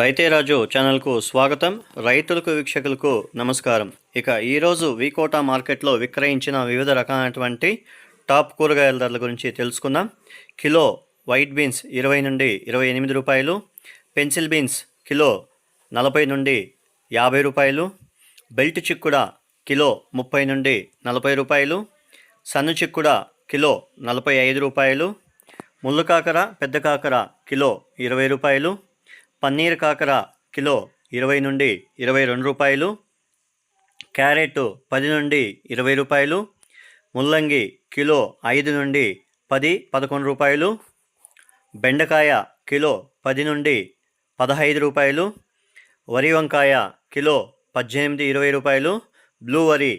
రైతే రాజు ఛానల్కు స్వాగతం. రైతులకు వీక్షకులకు నమస్కారం. ఇక ఈరోజు వీకోటా మార్కెట్లో విక్రయించిన వివిధ రకాలైనటువంటి టాప్ కూరగాయల ధరల గురించి తెలుసుకుందాం. కిలో వైట్ బీన్స్ ఇరవై నుండి ఇరవై ఎనిమిది రూపాయలు పెన్సిల్ బీన్స్ కిలో నలభై నుండి యాభై రూపాయలు బెల్ట్ చిక్కుడ కిలో ముప్పై నుండి నలభై రూపాయలు సన్ను చిక్కుడ కిలో నలభై ఐదు రూపాయలు ముళ్ళు కాకర పెద్ద కాకర కిలో ఇరవై రూపాయలు పన్నీర్ కాకర కిలో ఇరవై నుండి ఇరవై రెండు రూపాయలు క్యారెట్ పది నుండి ఇరవై రూపాయలు ముల్లంగి కిలో ఐదు నుండి పది పదకొండు రూపాయలు బెండకాయ కిలో పది నుండి పదహైదు రూపాయలు వరి వంకాయ కిలో పద్దెనిమిది ఇరవై రూపాయలు బ్లూ వరి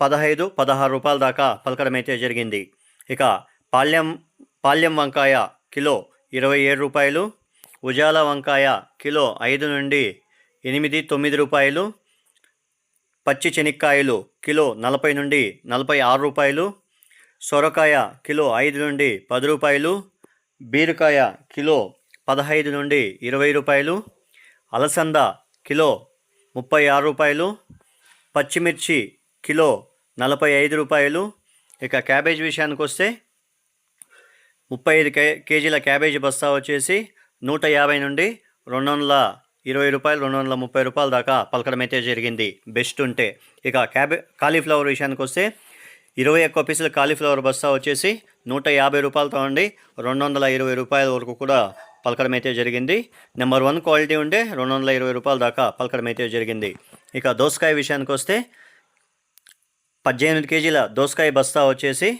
పదహైదు పదహారు రూపాయల దాకా పలకడం అయితే జరిగింది. ఇక పాల్యం పాల్యం వంకాయ కిలో ఇరవై ఏడు రూపాయలు ఉజాల వంకాయ కిలో ఐదు నుండి ఎనిమిది తొమ్మిది రూపాయలు. పచ్చి శనక్కాయలు కిలో నలభై నుండి నలభై ఆరు రూపాయలు. సొరకాయ కిలో ఐదు నుండి పది రూపాయలు. బీరకాయ కిలో పదహైదు నుండి ఇరవై రూపాయలు. అలసంద కిలో ముప్పై ఆరు రూపాయలు. పచ్చిమిర్చి కిలో నలభై ఐదు రూపాయలు. ఇక క్యాబేజ్ విషయానికి వస్తే ముప్పై ఐదు కే కేజీల క్యాబేజీ బస్తా వచ్చేసి నూట యాభై నుండి రెండు వందల ఇరవై రూపాయలు రెండు వందల ముప్పై రూపాయల దాకా పలకడం అయితే జరిగింది. బెస్ట్ ఉంటే ఇక క్యాబే కాలీఫ్లవర్ విషయానికి వస్తే ఇరవై ఒక్క పీసుల కాలీఫ్లవర్ బస్తా వచ్చేసి నూట యాభై రూపాయలతో ఉండి రెండు వందల ఇరవై రూపాయల వరకు కూడా పలకడం అయితే జరిగింది. నెంబర్ వన్ క్వాలిటీ ఉంటే రెండు వందల ఇరవై రూపాయల దాకా పలకడం అయితే జరిగింది. ఇక దోసకాయ విషయానికి వస్తే పద్దెనిమిది కేజీల దోసకాయ బస్తా వచ్చేసి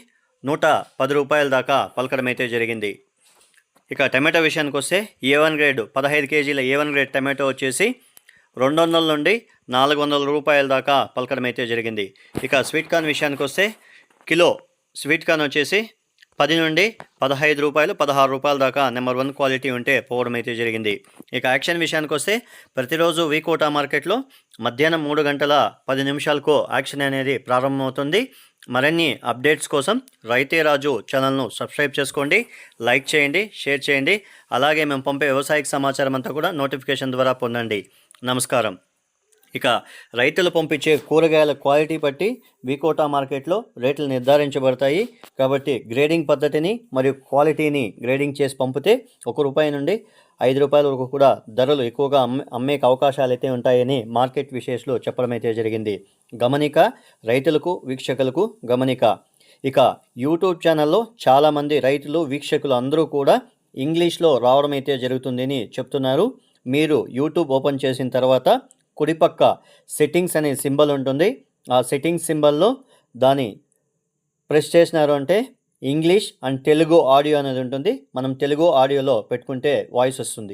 నూట పది రూపాయల దాకా పలకడం అయితే జరిగింది. ఇక టమాటో విషయానికి వస్తే ఏ వన్ గ్రేడ్ పదహైదు కేజీల ఏ వన్ గ్రేడ్ టమాటో వచ్చేసి రెండు వందల నుండి నాలుగు వందల రూపాయల దాకా పలకడం అయితే జరిగింది. ఇక స్వీట్ కార్న్ విషయానికి వస్తే కిలో స్వీట్ కార్న్ వచ్చేసి పది నుండి పదహైదు రూపాయలు పదహారు రూపాయల దాకా నెంబర్ వన్ క్వాలిటీ ఉంటే పోవడం అయితే జరిగింది. ఇక యాక్షన్ విషయానికి వస్తే ప్రతిరోజు వీకోటా మార్కెట్లో మధ్యాహ్నం మూడు గంటల పది నిమిషాలకు యాక్షన్ అనేది ప్రారంభమవుతుంది. మరిన్ని అప్డేట్స్ కోసం రైతే రాజు ఛానల్ను సబ్స్క్రైబ్ చేసుకోండి లైక్ చేయండి షేర్ చేయండి. అలాగే మేము పంపే వ్యవసాయక సమాచారం అంతా కూడా నోటిఫికేషన్ ద్వారా పొందండి. నమస్కారం. ఇక రైతులు పంపించే కూరగాయల క్వాలిటీ బట్టి వికోటా మార్కెట్లో రేట్లు నిర్ధారించబడతాయి. కాబట్టి గ్రేడింగ్ పద్ధతిని మరియు క్వాలిటీని గ్రేడింగ్ చేసి పంపితే ఒక రూపాయి నుండి ఐదు రూపాయల వరకు కూడా ధరలు ఎక్కువగా అమ్మే అమ్మేకి అవకాశాలు అయితే ఉంటాయని మార్కెట్ విశేషాలు చెప్పడం అయితే జరిగింది. గమనిక రైతులకు వీక్షకులకు గమనిక. ఇక యూట్యూబ్ ఛానల్లో చాలామంది రైతులు వీక్షకులు అందరూ కూడా ఇంగ్లీష్లో రావడం అయితే జరుగుతుందని చెప్తున్నారు. మీరు యూట్యూబ్ ఓపెన్ చేసిన తర్వాత కుడిపక్క సెట్టింగ్స్ అనే సింబల్ ఉంటుంది. ఆ సెట్టింగ్స్ సింబల్లో దాని ప్రెస్ చేసినారు అంటే ఇంగ్లీష్ అండ్ తెలుగు ఆడియో అనేది ఉంటుంది. మనం తెలుగు ఆడియోలో పెట్టుకుంటే వాయిస్ వస్తుంది.